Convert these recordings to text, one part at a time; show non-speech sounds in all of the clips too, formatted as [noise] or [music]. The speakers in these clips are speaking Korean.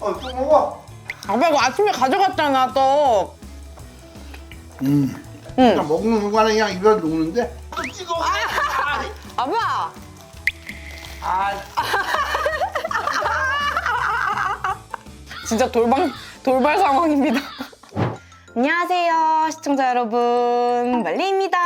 어, 또 먹어. 아빠 이거 아침에 가져갔잖아 떡. 음. 응. 그냥 먹는 순간에 그냥 입에 녹는데. 또 찍어. 아빠. 아, [laughs] 진짜 돌발 돌발 상황입니다. 안녕하세요 시청자 여러분 말리입니다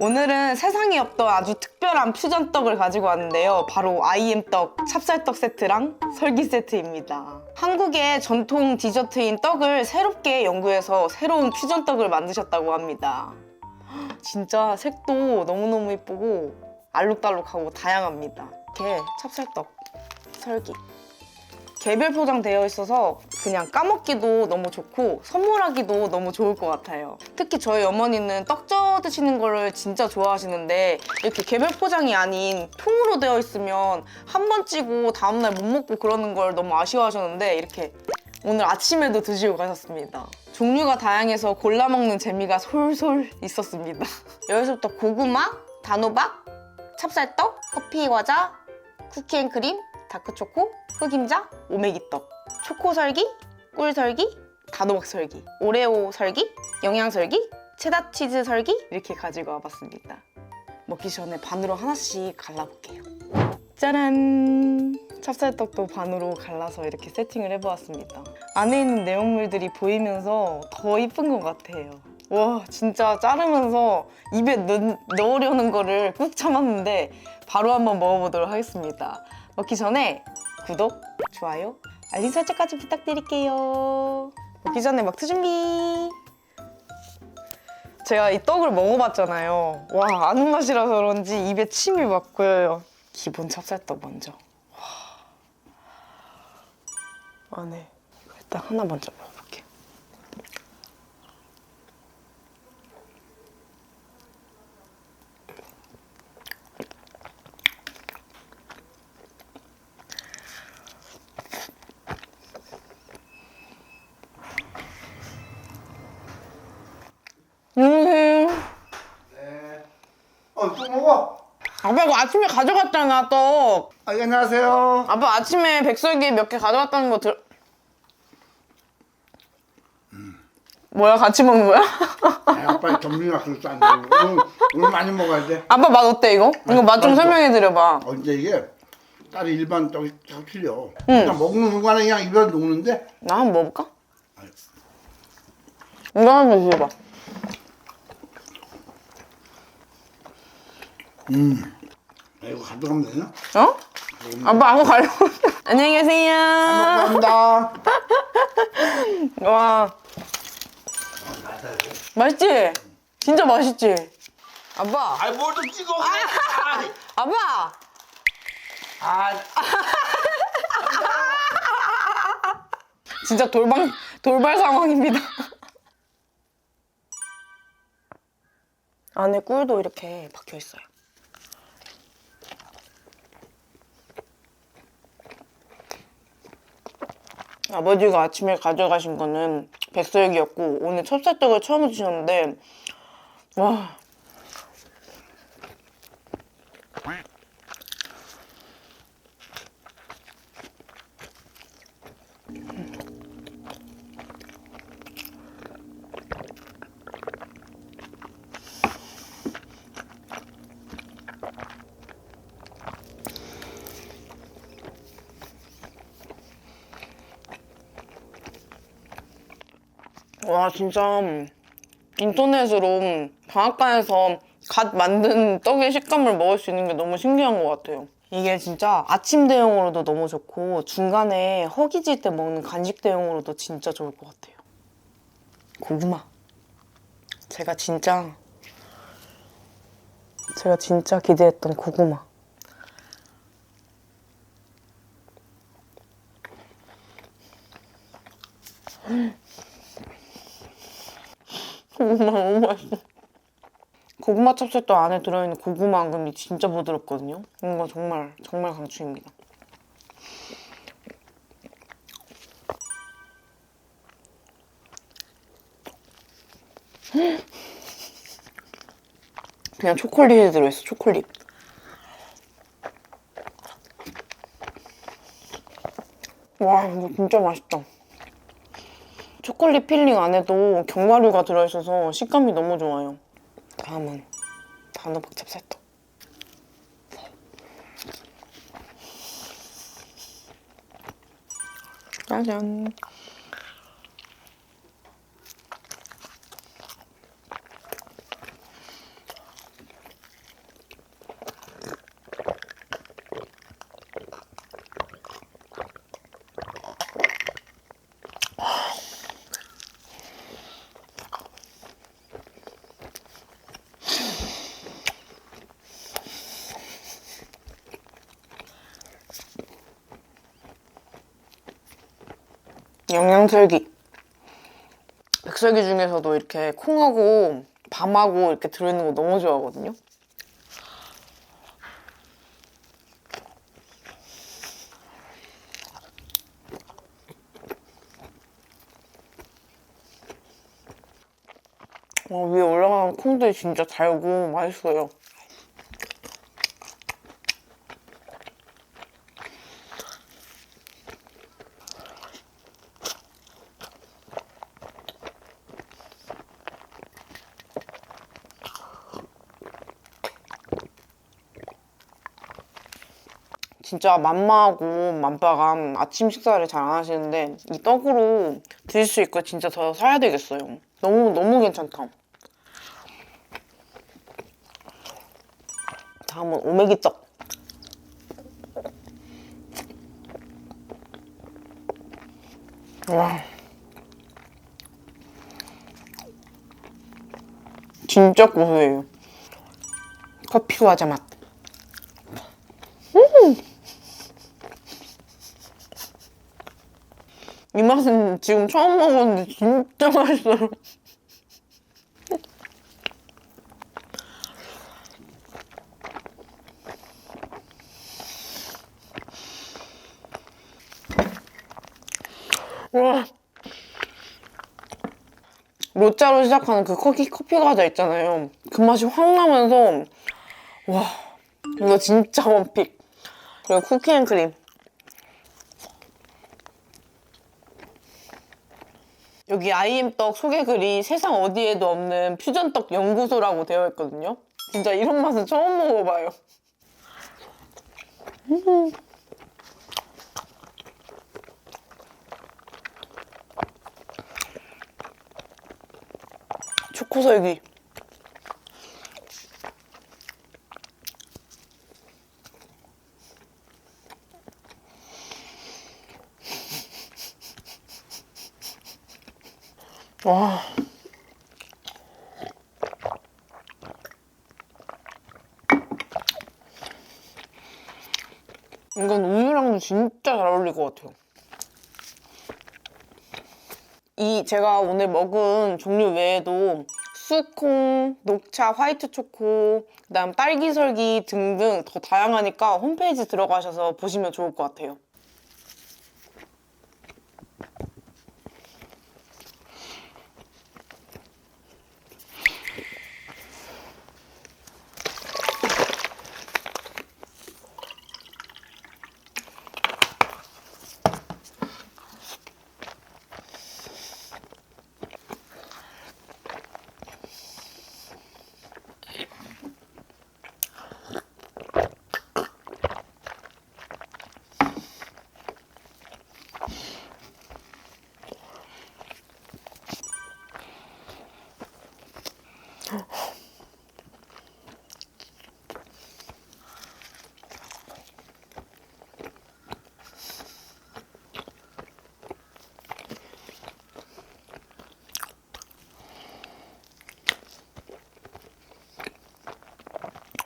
오늘은 세상에 없던 아주 특별한 퓨전 떡을 가지고 왔는데요. 바로 IM 떡 찹쌀떡 세트랑 설기 세트입니다. 한국의 전통 디저트인 떡을 새롭게 연구해서 새로운 퓨전 떡을 만드셨다고 합니다. 진짜 색도 너무너무 예쁘고 알록달록하고 다양합니다. 이렇게 찹쌀떡 설기. 개별 포장되어 있어서 그냥 까먹기도 너무 좋고 선물하기도 너무 좋을 것 같아요. 특히 저희 어머니는 떡쪄 드시는 거를 진짜 좋아하시는데 이렇게 개별 포장이 아닌 통으로 되어 있으면 한 번 찌고 다음날 못 먹고 그러는 걸 너무 아쉬워하셨는데 이렇게 오늘 아침에도 드시고 가셨습니다. 종류가 다양해서 골라 먹는 재미가 솔솔 있었습니다. [laughs] 여기서부터 고구마, 단호박, 찹쌀떡, 커피 과자, 쿠키앤크림, 다크초코, 흑임자, 오메기떡, 초코설기, 꿀설기, 단호박 설기, 오레오 설기, 영양설기, 체다치즈 설기 이렇게 가지고 와봤습니다. 먹기 전에 반으로 하나씩 갈라볼게요. 짜란! 찹쌀떡도 반으로 갈라서 이렇게 세팅을 해보았습니다. 안에 있는 내용물들이 보이면서 더 이쁜 것 같아요. 와 진짜 자르면서 입에 넣, 넣으려는 거를 꾹 참았는데 바로 한번 먹어보도록 하겠습니다. 먹기 전에 구독, 좋아요, 알림 설정까지 부탁드릴게요. 먹기 전에 먹트 준비! 제가 이 떡을 먹어봤잖아요. 와, 아는 맛이라서 그런지 입에 침이 막 고여요. 기본 찹쌀떡 먼저. 와. 안에 일단 하나 먼저 먹어볼게요. 안녕하세요. 네. 어, 또 먹어. 아빠 이거 아침에 가져갔잖아 떡. 아, 안녕하세요. 아빠 아침에 백설기 몇 개 가져갔다는 거 들. 뭐야 같이 먹는 거야? 아, 아빠 점심 약속도 안 되고. 오늘, 오늘 많이 먹어야 돼. 아빠 맛 어때 이거? 이거 맛 좀 맛있어. 설명해 드려봐. 어, 이제 이게 딸이 일반 떡이 참 틀려. 그냥 먹는 순간에 그냥 입에 녹는데. 나 한번 먹어볼까? 이거 한번 드셔봐. 음. 아, 이거 가져가면 되나? 어? 아빠 아무 가려고. [laughs] 안녕히 계세요. 감사합니다. [laughs] 와. 맛있지? 진짜 맛있지? 아빠. 아이, 뭘 좀 찍어. [laughs] 아빠. 아, 진짜 돌발 돌발 상황입니다. 안에 꿀도 이렇게 박혀 있어요. 아버지가 아침에 가져가신 거는 백설기였고 오늘 찹쌀떡을 처음 드셨는데 와 와 진짜 인터넷으로 방앗간에서 갓 만든 떡의 식감을 먹을 수 있는 게 너무 신기한 것 같아요. 이게 진짜 아침 대용으로도 너무 좋고 중간에 허기질 때 먹는 간식 대용으로도 진짜 좋을 것 같아요. 고구마. 제가 진짜 제가 진짜 기대했던 고구마. 고구마 너무 맛있어. 고구마 찹쌀떡 안에 들어있는 고구마 앙금이 진짜 부드럽거든요. 이거 정말 정말 강추입니다. 그냥 초콜릿이 들어있어 초콜릿. 와 이거 진짜 맛있다. 초콜릿 필링 안에도 견과류가 들어있어서 식감이 너무 좋아요. 다음은 단호박 찹쌀떡. 짜잔. 영양설기. 백설기 중에서도 이렇게 콩하고 밤하고 이렇게 들어있는 거 너무 좋아하거든요. 와, 위에 올라가는 콩들이 진짜 달고 맛있어요. 진짜 맘마하고 맘빠가 아침 식사를 잘 안 하시는데 이 떡으로 드실 수 있고 진짜 더 사야 되겠어요. 너무 너무 괜찮다. 다음은 오메기 떡. 와. 진짜 고소해요. 커피 과자 맛. 이 맛은 지금 처음 먹었는데 진짜 맛있어요. 와. 로짜로 시작하는 그 커피, 커피 과자 있잖아요. 그 맛이 확 나면서, 와, 이거 진짜 원픽. 그리고 쿠키 앤 크림. 여기 아이엠떡 소개글이 세상 어디에도 없는 퓨전떡 연구소라고 되어 있거든요. 진짜 이런 맛은 처음 먹어봐요. 음. [laughs] 초코설기. 와. 이건 우유랑도 진짜 잘 어울릴 것 같아요. 이 제가 오늘 먹은 종류 외에도 수콩, 녹차, 화이트 초코, 그다음 딸기 설기 등등 더 다양하니까 홈페이지 들어가셔서 보시면 좋을 것 같아요.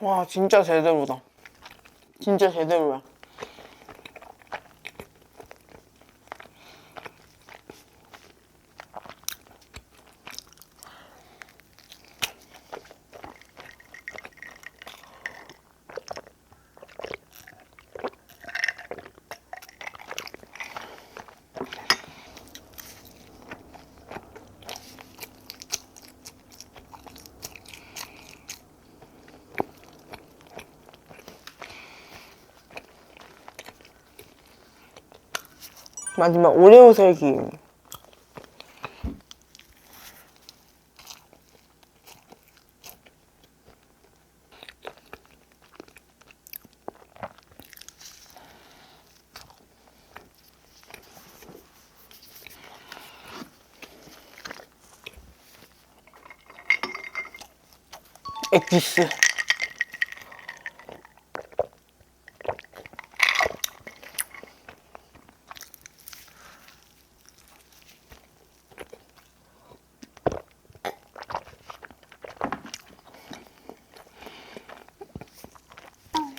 와 진짜 제대로다. 진짜 제대로야. 마지막 오레오 설기. 엑기스.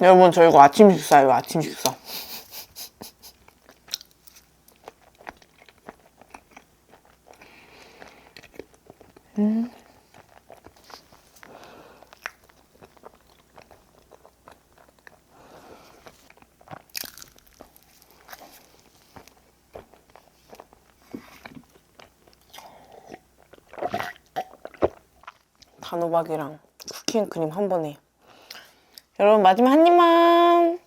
여러분 저 이거 아침 식사예요 아침 식사. 단호박이랑 쿠키앤크림 한 번에 여러분 마지막 한 입만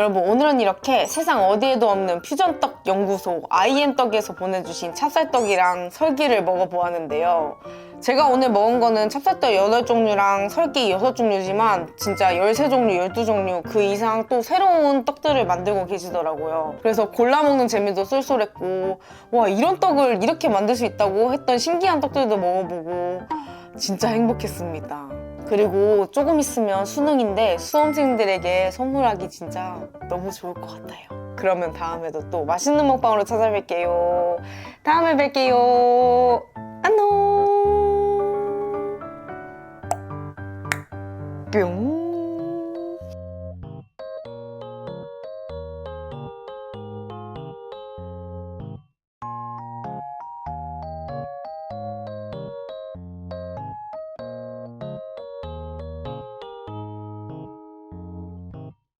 여러분 오늘은 이렇게 세상 어디에도 없는 퓨전떡 연구소 IM떡에서 보내주신 찹쌀떡이랑 설기를 먹어보았는데요. 제가 오늘 먹은 거는 찹쌀떡 8종류랑 설기 6종류지만 진짜 13종류, 12종류 그 이상 또 새로운 떡들을 만들고 계시더라고요. 그래서 골라 먹는 재미도 쏠쏠했고 와 이런 떡을 이렇게 만들 수 있다고 했던 신기한 떡들도 먹어보고 진짜 행복했습니다 그리고 조금 있으면 수능인데 수험생들에게 선물하기 진짜 너무 좋을 것 같아요. 그러면 다음에도 또 맛있는 먹방으로 찾아뵐게요. 다음에 뵐게요. 안녕. 뿅.